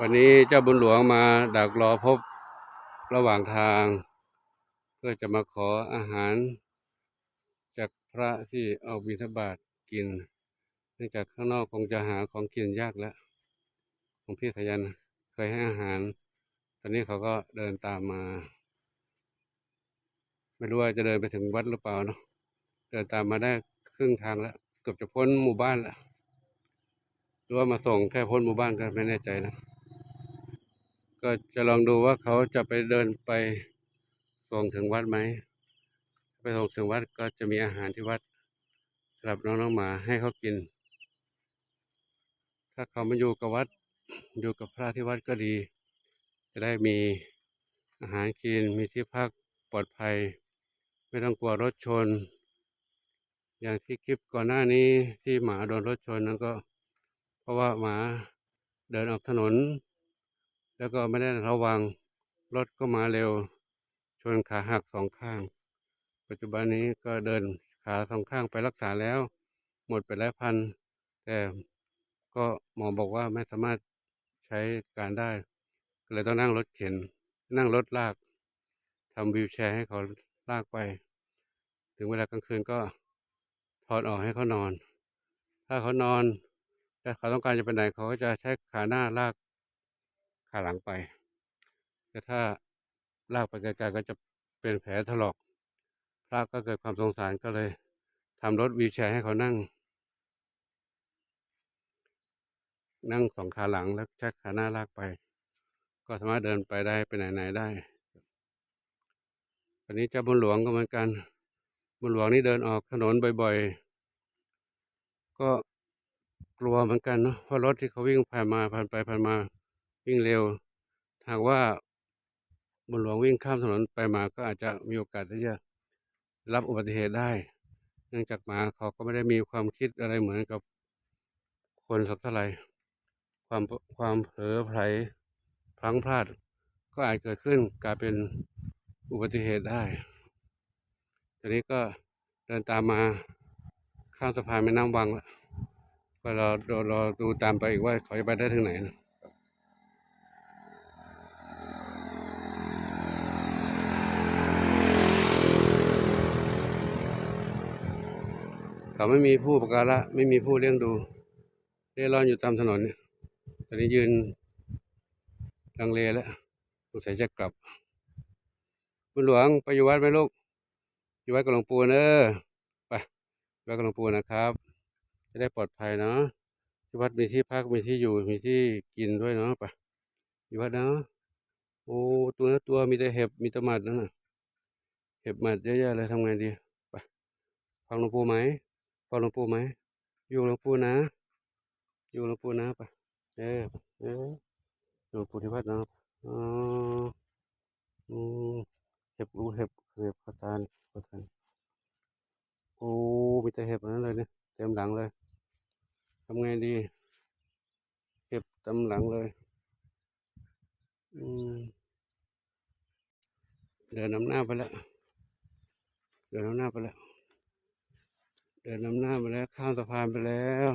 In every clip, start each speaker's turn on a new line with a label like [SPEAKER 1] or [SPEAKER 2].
[SPEAKER 1] วันนี้เจ้าบุญหลวงมาดักรอพบระหว่างทาง เพื่อจะมาขออาหาร จากพระที่เอาบิณฑบาตกินเนื่องจากข้างนอกคงจะหาของกินยากแล้วของพี่สยันเคยให้อาหาร ตอนนี้เขาก็เดินตามมา ไม่รู้ว่าจะเดินไปถึงวัดหรือเปล่าเนาะเดินตามมาได้ครึ่งทางแล้วเกือบจะพ้นหมู่บ้านแล้วหรือว่ามาส่งแค่พ้นหมู่บ้านก็ไม่แน่ใจนะ ก็จะลองดูว่าเขาจะไปเดินไปส่งถึงวัดไหมไปส่งถึงวัดก็จะมีอาหารที่วัดสำหรับน้องๆหมาให้เขากิน ถ้าเขามาอยู่กับวัดอยู่กับพระที่วัดก็ดี จะได้มีอาหารกินมีที่พักปลอดภัย ไม่ต้องกลัวรถชน อย่างที่คลิปก่อนหน้านี้ที่หมาโดนรถชนนั้นก็ เพราะว่าหมาเดินออกถนน แล้วก็ไม่ได้ระวังรถก็มาเร็ว ชนขาหักสองข้าง ปัจจุบันนี้ก็เดินขาสองข้างไปรักษาแล้ว หมดไปหลายพัน แต่ก็หมอบอกว่าไม่สามารถใช้การได้ ก็เลยต้องนั่งรถเข็น นั่งรถลากทำวิวแชร์ให้เขาลากไป ถึงเวลากลางคืนก็ถอดออกให้เขานอน ถ้าเขานอน แต่เขาต้องการจะไปไหนเขาก็จะใช้ขาหน้าลาก ขาหลังไป แต่ถ้าลากไปไกลๆก็จะเป็นแผลถลอก พระก็เกิดความสงสารก็เลยทำรถวีแชร์ให้เขานั่ง นั่งสองขาหลังแล้วใช้ขาหน้าลากไป ก็สามารถเดินไปได้ไปไหนๆได้วันนี้เจ้าบุญหลวงก็เหมือนกันบุญหลวงนี่เดินออกถนนบ่อยๆ ก็กลัวเหมือนกันเนาะเพราะรถที่เขาวิ่งผ่านมาผ่านไปผ่านมา วิ่งเร็วหากว่าบุญหลวงวิ่งข้ามถนนไปมาก็อาจจะมีโอกาสที่จะรับอุบัติเหตุได้ เนื่องจากหมาเขาก็ไม่ได้มีความคิดอะไรเหมือนกับคนสักเท่าไหร่ความความเผลอไผลพลั้งพลาด ก็อาจเกิดขึ้นกลายเป็นอุบัติเหตุได้ทีนี้ก็เดินตามมาข้ามสะพานแม่น้ำวังแล้วก็รอรอรอดูตามไปอีกว่าเขาจะไปได้ถึงไหนนะ เขาไม่มีผู้ประการะไม่มีผู้เลี้ยงดูเร่ร่อนอยู่ตามถนนเนี่ยตอนนี้ยืนลังเลแล้วสงสัยจะกลับคุณหลวงไปอยู่วัดไหมลูกอยู่วัดกับหลวงปู่เนอะไปวัดกับหลวงปู่นะครับ จะได้ปลอดภัยเนาะที่วัดมีที่พักมีที่อยู่มีที่กินด้วยเนาะไปอยู่วัดเนาะโอ้ตัวนะตัวมีแต่เห็บมีแต่หมัดนั่นน่ะเห็บหมัดเยอะๆเลยทำไงดีไปฟังหลวงปู่ไหม ฟังหลวงปู่ไหมอยู่หลวงปู่นะ อยู่หลวงปู่นะไปเออเออหลวงปู่ที่วัดนะอ๋ออืมเห็บรู้เห็บเห็บขตานขตานโอ้มีแต่เห็บนั้นเลยเนี่ยเต็มหลังเลยทำไงดี เก็บตำหลังเลย เดินนำหน้าไปแล้ว เดินนำหน้าไปแล้ว เดินนำหน้าไปแล้วข้ามสะพานไปแล้ว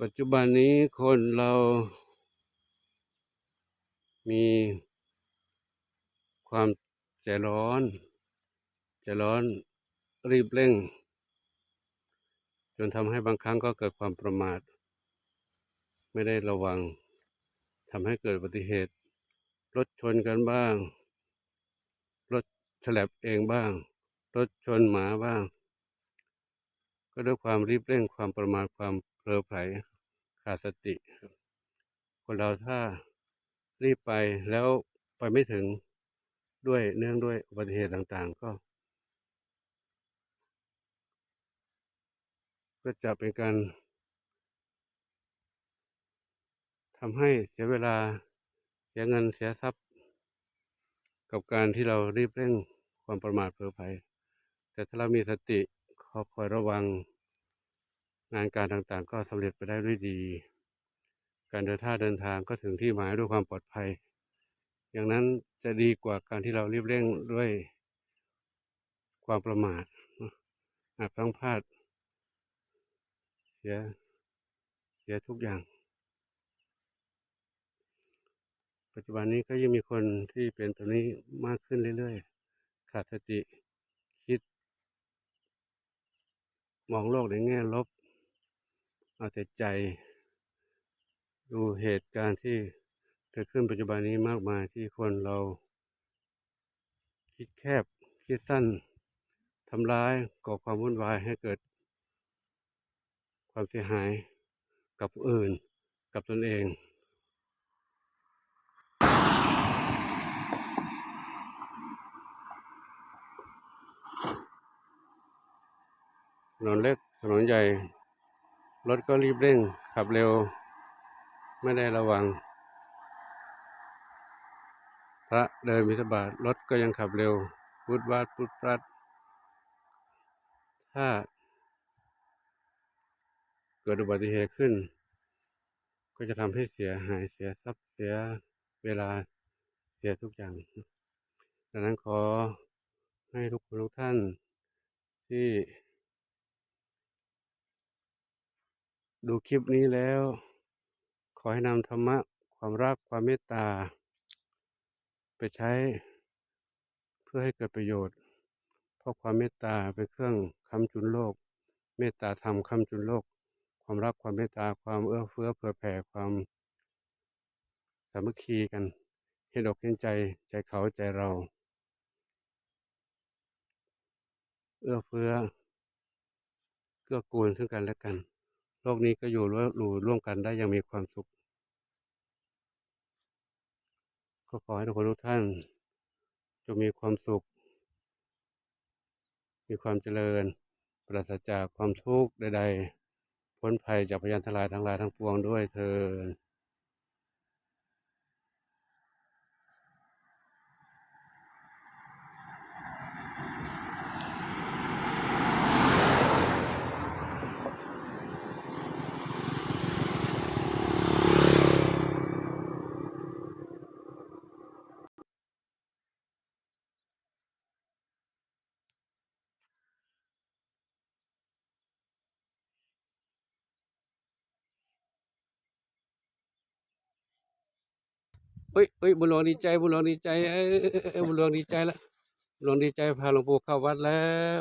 [SPEAKER 1] ปัจจุบันนี้คนเรามีความใจร้อน ใจร้อนรีบเร่ง จนทำให้บางครั้งก็เกิดความประมาท ไม่ได้ระวังทำให้เกิดอุบัติเหตุ รถชนกันบ้าง รถฉลับเองบ้าง รถชนหมาบ้าง ก็ด้วยความรีบเร่งความประมาทความเพลิดเพลินขาดสติ คนเราถ้ารีบไปแล้วไปไม่ถึงด้วยเนื่องด้วยอุบัติเหตุต่างๆ ก็ ก็จะเป็นการทำให้เสียเวลาเสียเงินเสียทรัพย์ กับการที่เรารีบเร่งความประมาทเผลอไปแต่ถ้าเรามีสติคอยระวังงานการต่างๆ ก็สำเร็จไปได้ด้วยดี การเดินท่าเดินทางก็ถึงที่หมายด้วยความปลอดภัย อย่างนั้นจะดีกว่าการที่เรารีบเร่งด้วยความประมาทอาจพลั้งพลาด เสีย เสียทุกอย่าง ปัจจุบันนี้ก็ยังมีคนที่เป็นแบบนี้มากขึ้นเรื่อยๆ ขาดสติคิด มองโลกในแง่ลบ เอาแต่ใจ ดูเหตุการณ์ที่เกิดขึ้นปัจจุบันนี้มากมายที่คนเรา คิดแคบคิดสั้นทำร้ายก่อความวุ่นวายให้เกิด ความเสียหายกับผู้อื่นกับตนเองถนนเล็กถนนใหญ่ รถก็รีบเร่ง ขับเร็ว ไม่ได้ระวัง พระเดินมิสบาทรถก็ยังขับเร็วพุดวาดพุดปรัดถ้า เกิดอุบัติเหตุขึ้น ก็จะทำให้เสียหายเสียทรัพย์เสียเวลาเสียทุกอย่างดังนั้นขอให้ทุกคนทุกท่านที่ ดูคลิปนี้แล้ว ขอให้นำธรรมะความรักความเมตตา ไปใช้เพื่อให้เกิดประโยชน์ เพราะความเมตตาเป็นเครื่องค้ำจุนโลก เมตตาธรรมค้ำจุนโลก ความรักความเมตตาความเอื้อเฟื้อเผื่อแผ่ความสามัคคีกันเห็นอกเห็นใจใจเขาใจเรา เอื้อเฟื้อเกื้อกูลซึ่งกันและกัน โลกนี้ก็อยู่ร่วมร่วมกันได้อย่างมีความสุข ก็ขอให้ทุกคนทุกท่านจงมีความสุข มีความเจริญ ปราศจากความทุกข์ใด ๆ พ้นภัยจากพยันทลายทั้งหลายทั้งปวงด้วยเธอ เฮ้ยเฮ้ยบุญหลวงดีใจบุญหลวงดีใจเอ้ยบุญหลวงดีใจละบุญหลวงดีใจพาหลวงปู่เข้าวัดแล้ว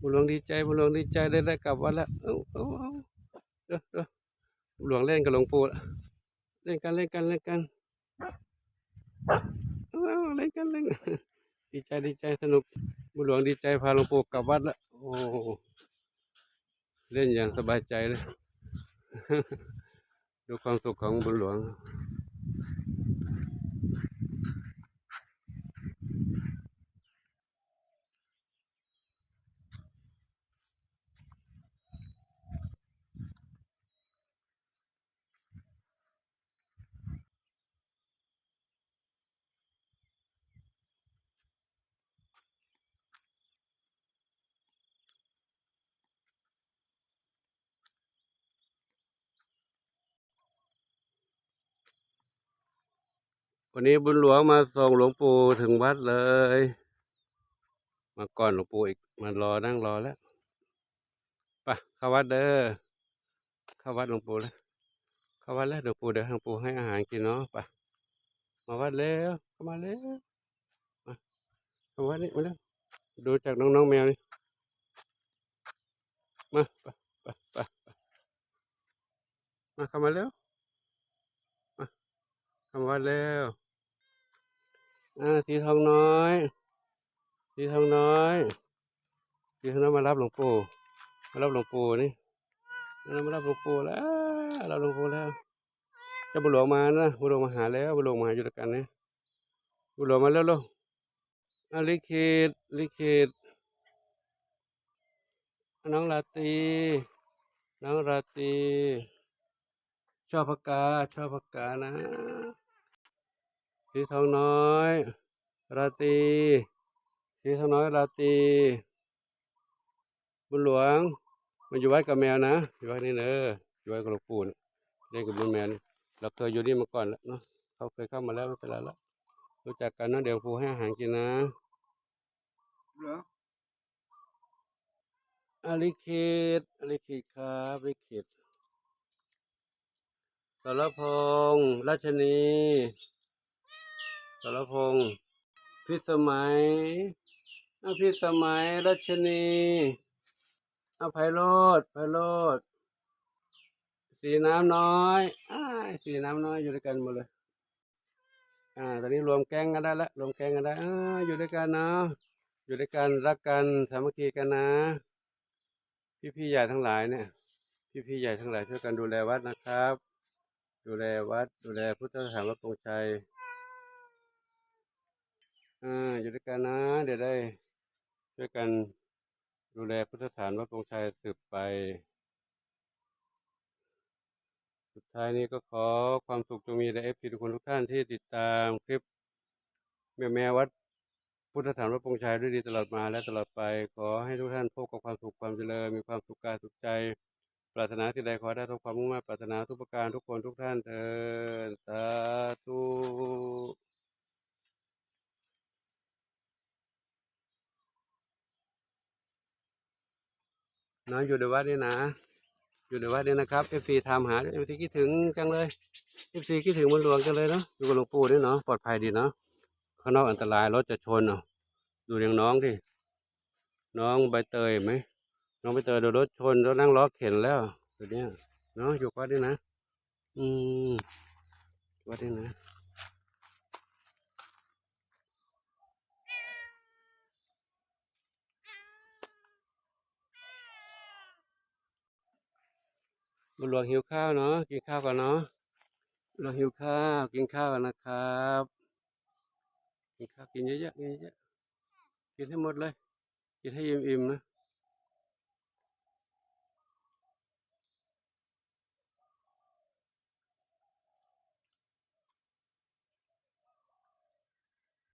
[SPEAKER 1] บุญหลวงดีใจบุญหลวงดีใจได้ได้กลับวัดแล้วเอาเอาเอาเด้อเด้อบุญหลวงเล่นกับหลวงปู่ละเล่นกันเล่นกันเล่นกันเอาเอาเล่นกันเล่นกันดีใจดีใจสนุกบุญหลวงดีใจพาหลวงปู่กลับวัดแล้วโอ้เล่นอย่างสบายใจเลยดูความสุขของบุญหลวง วันนี้บุญหลวงมาส่งหลวงปู่ถึงวัดเลย มาก่อนหลวงปู่อีกมารอนั่งรอแล้วไปเข้าวัดเด้อเข้าวัดหลวงปู่แล้วเข้าวัดแล้วหลวงปู่เดี๋ยวหลวงปู่ให้อาหารกินเนาะไปมาวัดแล้วเข้ามาแล้วมาเข้าวัดนี่มาแล้วดูจากน้องๆแมวนี่มาไปไปไปไปมาเข้ามาแล้ว เข้ามาวัดแล้วอ่าสีทองน้อย สีทองน้อย สีทองน้อยมารับหลวงปู่ มารับหลวงปู่นี่มารับหลวงปู่แล้วรับหลวงปู่แล้วจะบุหลวงมานะบุหลวงมาหาแล้วบุหลวงมาหาอยู่ด้วยกันนี่บุหลวงมาแล้วลูกอาลิขิตลิขิตน้องราตรีน้องราตรีชอบปากาชอบปากกานะ สีทองน้อย ราตรีสีทองน้อยราตรีบุญหลวงมาอยู่วัดกับแมวนะอยู่วัดนี่เนอะอยู่วัดกับหลวงปู่นะเล่นกับบุญแมนเราเคยอยู่นี่มาก่อนแล้วเนาะเขาเคยเข้ามาแล้วไม่เป็นไรแล้วรู้จักกันเนาะเดี๋ยวครูให้อาหารกินนะ
[SPEAKER 2] เหรอ
[SPEAKER 1] อาลิคิดอาลิคิดครับอาลิคิดสรพงษ์ราชนี สรพงษ์พิสมัยอาพิสมัยราชนีอาไพโรดไพโรดสีน้ำน้อยอ้าสีน้ำน้อยอยู่ด้วยกันหมดเลย อ่า ตอนนี้รวมแก๊งกันได้ละรวมแก๊งกันได้อ่าอยู่ด้วยกันเนาะอยู่ด้วยกันรักกันสามัคคีกันนะ พี่พี่ใหญ่ทั้งหลายเนี่ย พี่พี่ใหญ่ทั้งหลายช่วยกันดูแลวัดนะครับ ดูแลวัด ดูแลพุทธสถานวัดปงชัย อ่าอยู่ด้วยกันนะ เดี๋ยวได้ช่วยกันดูแลพุทธสถานวัดปงชัยสืบไป สุดท้ายนี้ก็ขอความสุขจงมีแด่เอฟซีทุกคนทุกท่านที่ติดตามคลิป แม่แม่วัดพุทธสถานวัดปงชัยด้วยดีตลอดมาและตลอดไป ขอให้ทุกท่านพบกับความสุขความเจริญมีความสุขกายสุขใจ ปรารถนาที่ใดขอได้ทุกความมุ่งมั่นปรารถนาทุกประการทุกคนทุกท่านเถิดสาธุ น้องอยู่ในวัดนี่นะอยู่ในวัดนี่นะครับเอฟซีถามหาเอฟซีคิดถึงจังเลยเอฟซีคิดถึงมันหลวงจังเลยเนาะอยู่กับหลวงปู่ด้วยเนาะปลอดภัยดีเนาะข้างนอกอันตรายรถจะชนเนาะดูอย่างน้องที่น้องใบเตยไหมน้องใบเตยโดนรถชนแล้วนั่งล้อเข็นแล้วตัวเนี้ยเนาะอยู่วัดนี่นะ อืมวัดนี่นะ บุญหลวงหิวข้าวเนาะกินข้าวก่อนเนาะเราหลวงหิวข้าวกินข้าวกันนะครับกินข้าวกินเยอะๆกินเยอะๆกินให้หมดเลย กินให้อิ่มๆนะ